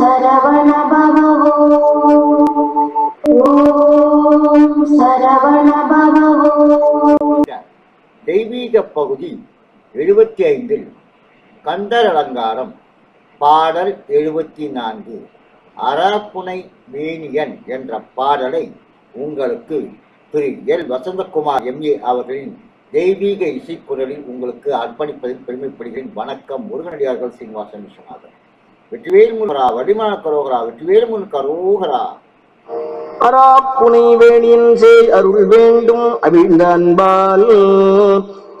சரவண பவ ஓம் சரவண பவ தெய்வீக பகுதி எழுபத்தி ஐந்தில் கந்தர் அலங்காரம் பாடல் எழுபத்தி நான்கு அறப்புனை வேணியன் என்ற பாடலை உங்களுக்கு திரு. எல். வசந்தகுமார் எம்ஏ அவர்களின் தெய்வீக இசைக்குரலில் உங்களுக்கு அர்ப்பணிப்பதில் பெருமைப்படுகிறேன். வணக்கம் முருகனடியார்கள் சீனிவாசன் விஸ்வநாதன். வெற்றிவேல் முருகரா வடிமான கரோகரா வெற்றிவேல் முன் கரோகரா அராப்புனை வேணியன் சேய் அருள் வேண்டும் அவிழ்ந்த அன்பால்.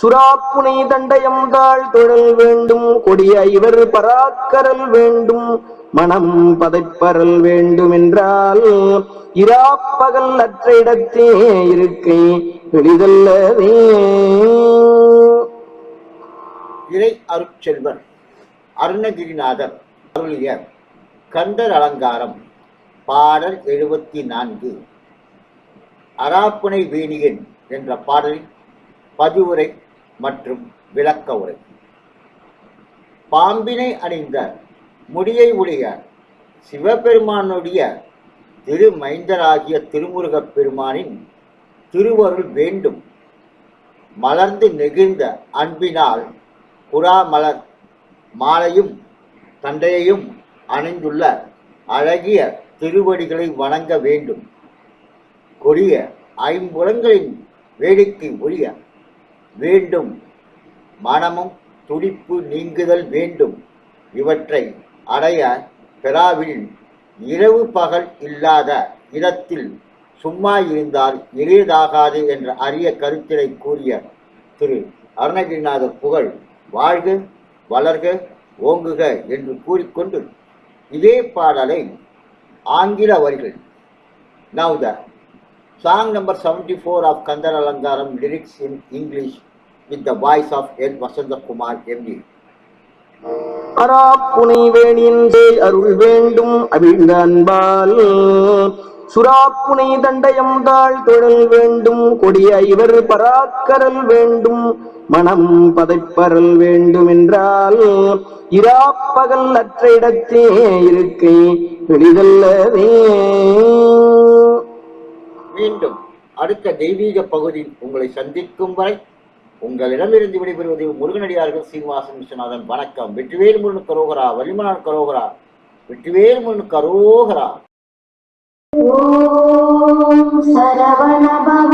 சுராப்புனை தண்டயம் தாழ் தொழல் வேண்டும் கொடிய இவர் பராக்கரல் வேண்டும் மனம் பதைப்பரல் வேண்டும் என்றால் இராப்பகல் அற்ற இடத்தே இருக்கை எளிதல்லவே. இறை அருட்செல்வர் அருணகிரிநாதர். அருளிய கண்டர் அலங்காரம் பாடல் எழுபத்தி நான்கு அராப்புனை வேணியன் என்ற பாடலின் பதிவுரை மற்றும் விளக்க உரை. பாம்பினை அணிந்த முடியை உடைய சிவபெருமானுடைய திருமைந்தராகிய திருமுருகப் பெருமானின் திருவருள் வேண்டும். மலர்ந்து நெகிழ்ந்த அன்பினால் குறாமலர் மாலையும் தண்டையையும் அணிந்துள்ள அழகிய திருவடிகளை வணங்க வேண்டும். கொடிய ஐம்புலங்களின் வேடிக்கை ஒழிய வேண்டும். மனமும் துடிப்பு நீங்குதல் வேண்டும். இவற்றை அடைய பெறாவில் இரவு பகல் இல்லாத இடத்தில் சும்மா இருந்தால் எளிதாகாது என்ற அரிய கருத்தினை கூறிய திரு. அருணகிரிநாதர் புகழ் வாழ்க வளர்க ஓங்குக என்று கூறிக்கொண்டு இதே பாடலை ஆங்கில வரிகள் now the song number seventy four of Kandhar Alangaram lyrics in English with the voice of N Vasanthakumar MD அராப்புனை அருள் வேண்டும் அவிழ்ந்த அன்பால் சுறாப்புனை தண்டயம் தாழ் தொழில் வேண்டும் கொடிய இவர் பராக்கரல் வேண்டும் மனம் பதைப்பரல் வேண்டும் என்றால் இராப்பகல் அற்ற இடத்தே இருக்கை எளிதல்லவே மீண்டும் அடுத்த தெய்வீக பகுதியில் உங்களை சந்திக்கும் வரை உங்களிடமிருந்து விடைபெறுவது முருகனடியார்கள் சீனிவாசன் விஸ்வநாதன். வணக்கம். வெற்றிவேல் முருகன் கரோகரா வலிமனான் கரோகரா வெற்றிவேல் முருகன் கரோகரா. ॐ सरवणभव